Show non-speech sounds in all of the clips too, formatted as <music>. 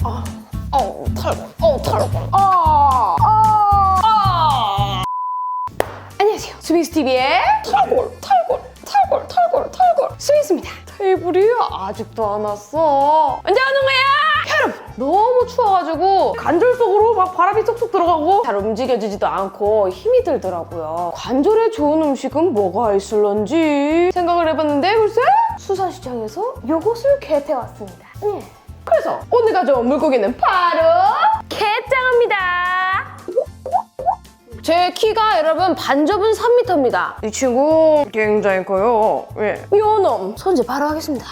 아, 어, 탈골, 어, 탈골. 아, 아, 아. 안녕하세요. 스윙스 TV의 탈골, 탈골, 탈골, 탈골. 스윙스입니다. 테이블이 아직도 안 왔어. 언제 오는 거야? 여러분, 너무 추워가지고 관절 속으로 막 바람이 쏙쏙 들어가고 잘 움직여지지도 않고 힘이 들더라고요. 관절에 좋은 음식은 뭐가 있을런지 생각을 해봤는데 글쎄 수산시장에서 요것을 개태왔습니다. 네. 그래서 오늘 가져온 물고기는 바로 개짱어입니다. 제 키가 여러분 반접은 3m입니다. 이 친구 굉장히 커요. 예. 요놈 손질 바로 하겠습니다.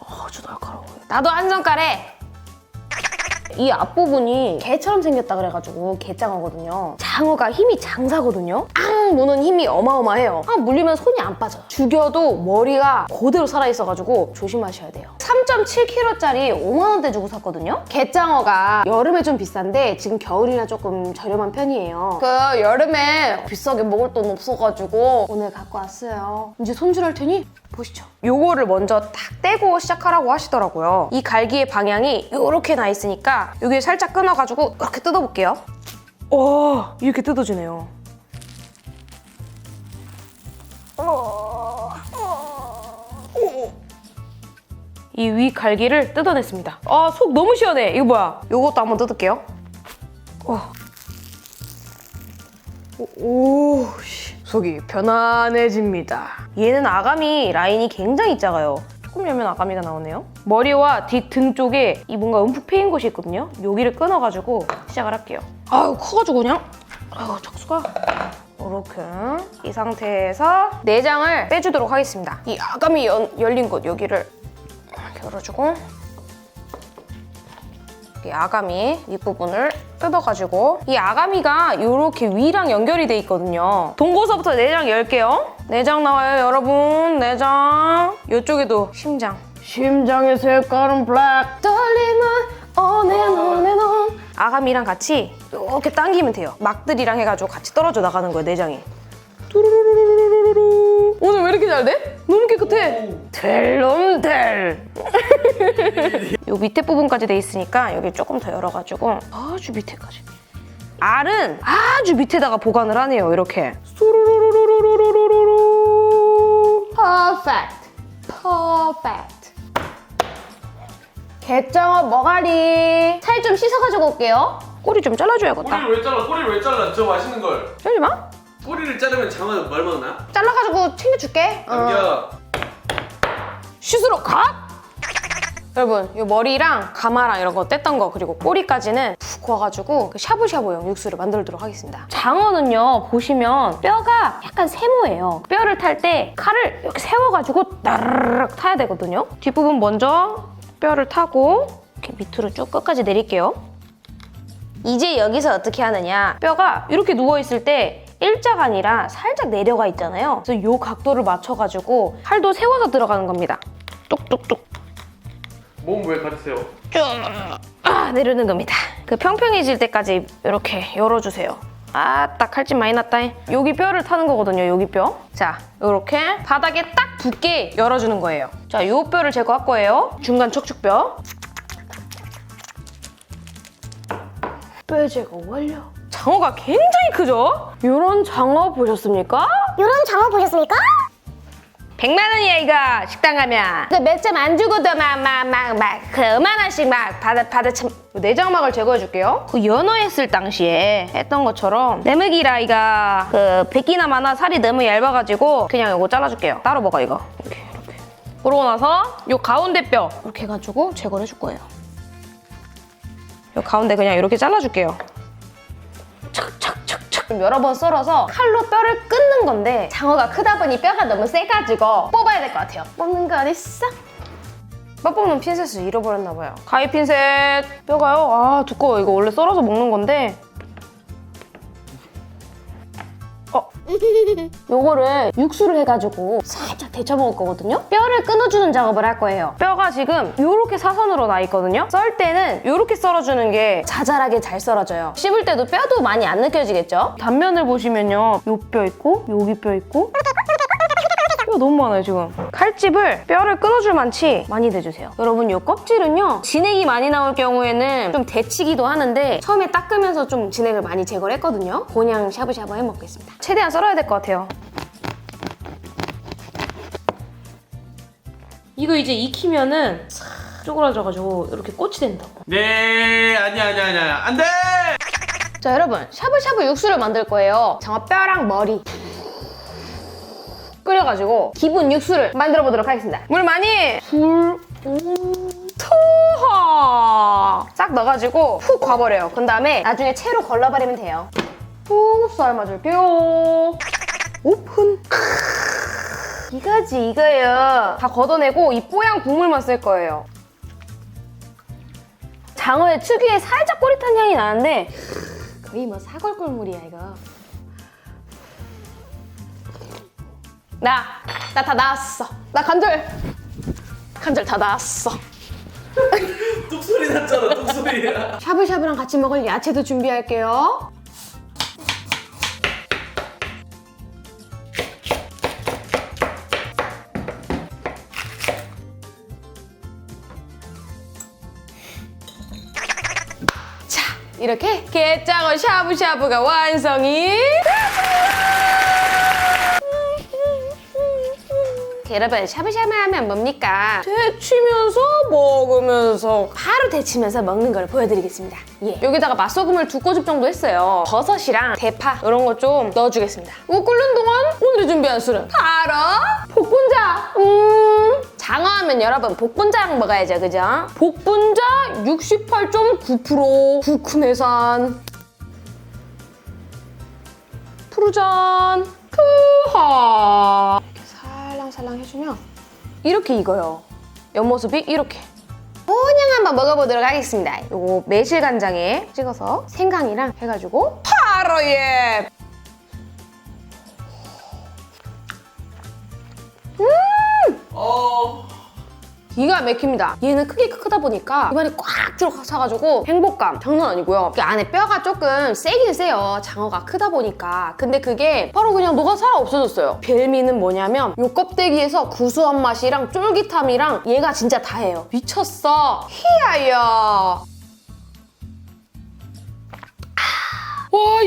아주 날카로워요. 나도 한 손가래. 이 앞부분이 개처럼 생겼다 그래가지고 개장어거든요. 장어가 힘이 장사거든요. 앙 무는 힘이 어마어마해요. 아 물리면 손이 안 빠져요. 죽여도 머리가 그대로 살아있어가지고 조심하셔야 돼요. 3.7kg짜리 5만 원대 주고 샀거든요. 개장어가 여름에 좀 비싼데 지금 겨울이라 조금 저렴한 편이에요. 그 여름에 비싸게 먹을 돈 없어가지고 오늘 갖고 왔어요. 이제 손질할 테니 보시죠. 요거를 먼저 탁 떼고 시작하라고 하시더라고요. 이 갈기의 방향이 이렇게 나 있으니까 여기 살짝 끊어가지고 이렇게 뜯어볼게요. 오, 이렇게 뜯어지네요. 이 위 갈기를 뜯어냈습니다. 아, 속 너무 시원해. 이거 뭐야? 요것도 한번 뜯을게요. 어. 오, 오, 씨. 속이 편안해집니다. 얘는 아가미 라인이 굉장히 작아요. 조금 열면 아가미가 나오네요. 머리와 뒤 등 쪽에 이 뭔가 움푹 패인 곳이 있거든요. 여기를 끊어가지고 시작을 할게요. 아유, 커가지고 그냥. 아유, 척수가. 이렇게 이 상태에서 내장을 빼주도록 하겠습니다. 이 아가미 연- 열린 곳 여기를 이렇게 열어주고 이 아가미 윗부분을 뜯어가지고 이 아가미가 이렇게 위랑 연결이 돼 있거든요. 동고서부터 내장 열게요. 내장 나와요, 여러분. 내장. 이쪽에도 심장. 심장의 색깔은 블랙. 떨림은 온앤 온앤 온. 아가미랑 같이 이렇게 당기면 돼요. 막들이랑 해가지고 같이 떨어져 나가는 거예요, 내장이. 뚜루루루루루루루. 오늘 왜 이렇게 잘 돼? 너무 깨끗해. 델롬델. <laughs> 요 밑에 부분까지 돼 있으니까 여기 조금 더 열어가지고 아주 밑에까지. 알은 아주 밑에다가 보관을 하네요. 이렇게. 퍼펙트. 퍼펙트. 개짱어 머가리. 살 좀 씻어가지고 올게요. 꼬리 좀 잘라줘야겠다. 꼬리 왜 잘라? 꼬리 왜 잘라? 저 맛있는 걸. 열지 마. 꼬리를 자르면 장어 말 먹나? 잘라가지고 챙겨줄게. 어. 남겨. 슛으로 가! 여러분, 이 머리랑 가마랑 이런 거 뗐던 거 그리고 꼬리까지는 푹 구워가지고 그 샤브샤브용 육수를 만들도록 하겠습니다. 장어는요 보시면 뼈가 약간 세모예요. 뼈를 탈 때 칼을 이렇게 세워가지고 따르르륵 타야 되거든요. 뒷부분 먼저 뼈를 타고 이렇게 밑으로 쭉 끝까지 내릴게요. 이제 여기서 어떻게 하느냐 뼈가 이렇게 누워있을 때 일자가 아니라 살짝 내려가 있잖아요. 그래서 이 각도를 맞춰가지고 팔도 세워서 들어가는 겁니다. 뚝뚝뚝. 몸왜 가리세요? 아 내려는 겁니다. 그 평평해질 때까지 이렇게 열어주세요. 아딱 칼집 많이 났다. 여기 뼈를 타는 거거든요 여기 뼈자 이렇게 바닥에 딱 붙게 열어주는 거예요. 자이 뼈를 제거할 거예요. 중간 척추뼈. 뼈 제거 완료 장어가 굉장히 크죠? 이런 장어 보셨습니까? 이런 장어 보셨습니까? 100만 원이야 이거. 식당 가면. 그몇점안 주고도 막 막 막막그 얼마 원씩 막 받아 받아 참. 내장막을 제거해 줄게요. 그 연어했을 당시에 했던 것처럼 내먹이라 이가 그 백기나 많아 살이 너무 얇아가지고 그냥 이거 잘라줄게요. 따로 먹어 이거. 이렇게 이렇게. 그러고 나서 요 가운데 뼈. 이렇게 해가지고 제거를 해줄 거예요. 요 가운데 그냥 이렇게 잘라줄게요 착착착착 여러 번 썰어서 칼로 뼈를 끊는 건데 장어가 크다 보니 뼈가 너무 세가지고 뽑아야 될 것 같아요 뽑는 거 어딨어? 뼈 뽑는 핀셋을 잃어버렸나 봐요 가위 핀셋 뼈가요? 아 두꺼워 이거 원래 썰어서 먹는 건데 <laughs> 요거를 육수를 해가지고 살짝 데쳐 먹을 거거든요. 뼈를 끊어주는 작업을 할 거예요. 뼈가 지금 요렇게 사선으로 나 있거든요. 썰 때는 요렇게 썰어주는 게 자잘하게 잘 썰어져요. 씹을 때도 뼈도 많이 안 느껴지겠죠? 단면을 보시면요. 요 뼈 있고 여기 뼈 있고 뼈 너무 많아요 지금. 칼집을 뼈를 끊어줄 만치 많이 대주세요. 여러분 이 껍질은요 진액이 많이 나올 경우에는 좀 데치기도 하는데 처음에 닦으면서 좀 진액을 많이 제거를 했거든요. 그냥 샤브샤브 해 먹겠습니다. 최대한 썰어야 될 것 같아요. 이거 이제 익히면은 싹 쪼그라져가지고 이렇게 꽃이 된다고. 네 아니야 아니야 아니야 안돼 자 여러분 샤브샤브 육수를 만들 거예요 장어 뼈랑 머리 끓여가지고 기본 육수를 만들어 보도록 하겠습니다. 물 많이! 불 투하! 싹 넣어가지고 푹 과버려요. 그 다음에 나중에 채로 걸러버리면 돼요. 푹 삶아줄게요. 오픈. 이거지 이거예요. 다 걷어내고 이 뽀얀 국물만 쓸 거예요. 장어의 특유의 살짝 꼬릿한 향이 나는데 거의 뭐 사골 꿀물이야 이거. 나, 나 다 나왔어. 나 간절, 간절 다 나왔어. <laughs> 뚝소리 났잖아 뚝소리 샤브샤브랑 같이 먹을 야채도 준비할게요. 자, 이렇게 게장어 샤브샤브가 완성이 여러분 샤브샤브 하면 뭡니까? 데치면서 먹으면서 바로 데치면서 먹는 걸 보여드리겠습니다. 예. 여기다가 맛소금을 두 꼬집 정도 했어요. 버섯이랑 대파 이런 거 좀 넣어주겠습니다. 이거 끓는 동안 오늘 준비한 술은 바로 복분자. 음. 장어하면 여러분 복분자랑 먹어야죠, 그죠? 복분자 68.9% 국내산. 푸르잔 푸하 살랑살랑 해주면 이렇게 익어요. 옆모습이 이렇게. 그냥 한번 먹어보도록 하겠습니다. 요거 매실간장에 찍어서 생강이랑 해가지고 바로 예! 어 기가 막힙니다. 얘는 크기 크다 보니까 입안에 꽉 들어가가지고 행복감 장난 아니고요. 그 안에 뼈가 조금 세긴 세요. 장어가 크다 보니까. 근데 그게 바로 그냥 녹아 살아 없어졌어요. 별미는 뭐냐면 요 껍데기에서 구수한 맛이랑 쫄깃함이랑 얘가 진짜 다예요. 미쳤어. 희야야.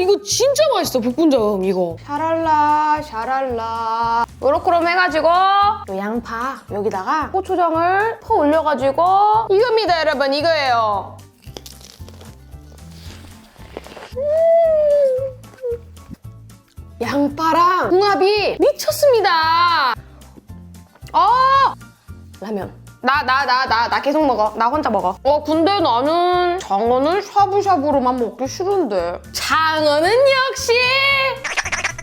이거 진짜 맛있어 복분자음 이거. 샤랄라 샤랄라. 요렇게럼 해가지고 요 양파 여기다가 고추장을 퍼 올려가지고 이겁니다 여러분. 이거예요. 음. 양파랑 궁합이 미쳤습니다. 아 라면 나 나 나 나 나 계속 먹어 나 혼자 먹어 어 근데 나는 장어는 샤브샤브로만 먹기 싫은데 장어는 역시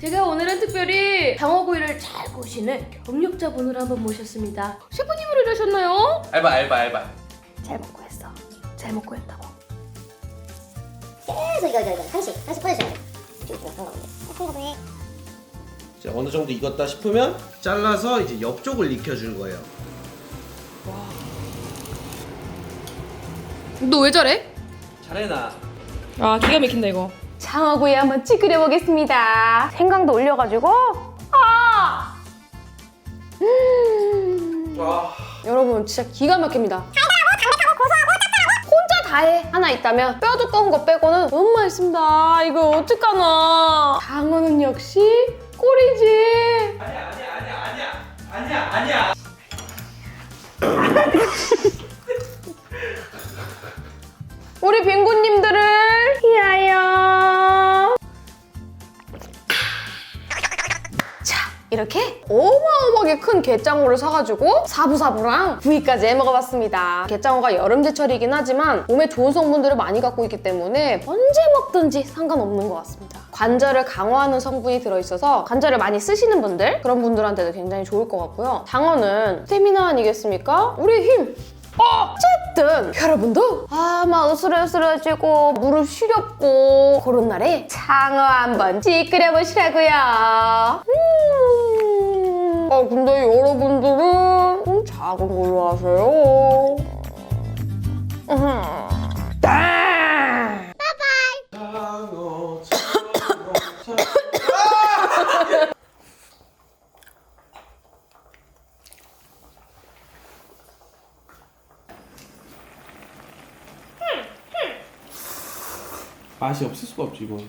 제가 오늘은 특별히 장어구이를 잘 구우시는 경력자분을 한번 모셨습니다 셰프님을 이러셨나요? 알바 알바 알바 잘 먹고 했어 잘 먹고 했다고 계속 이거 이거 이거 한씩 한씩 돼. 지금 지금 한가 보네. 한가 보네. 이제 어느 정도 익었다 싶으면 잘라서 이제 옆쪽을 익혀주는 거예요. 너 왜 저래? 잘해나. 아 기가 막힌다 이거. 장어구이 한번 찌그려 보겠습니다. 생강도 올려가지고. 아! 음. 와. 여러분 진짜 기가 막힙니다. 혼자 다 해. 하나 있다면 뼈 두꺼운 거 빼고는 너무 맛있습니다. 이거 어떡하나. 장어는 역시 꿀이지. 아니야 아니야 아니야 아니야. 아니야 아니야 우리 빙구님들을 위하여 이렇게 어마어마하게 큰 게장어를 사가지고 사부사부랑 구이까지 해 먹어봤습니다 게장어가 여름제철이긴 하지만 몸에 좋은 성분들을 많이 갖고 있기 때문에 언제 먹든지 상관없는 것 같습니다 관절을 강화하는 성분이 들어있어서 관절을 많이 쓰시는 분들 그런 분들한테도 굉장히 좋을 것 같고요 장어는 스태미나 아니겠습니까? 우리 힘 어쨌든 여러분도 아막 으스러으스러지고 무릎 시렵고 그런 날에 장어 한번 찌끄려 보시라고요. 음. 아 근데 여러분들은 작은 걸로 하세요. 맛이 없을 수가 없지 이건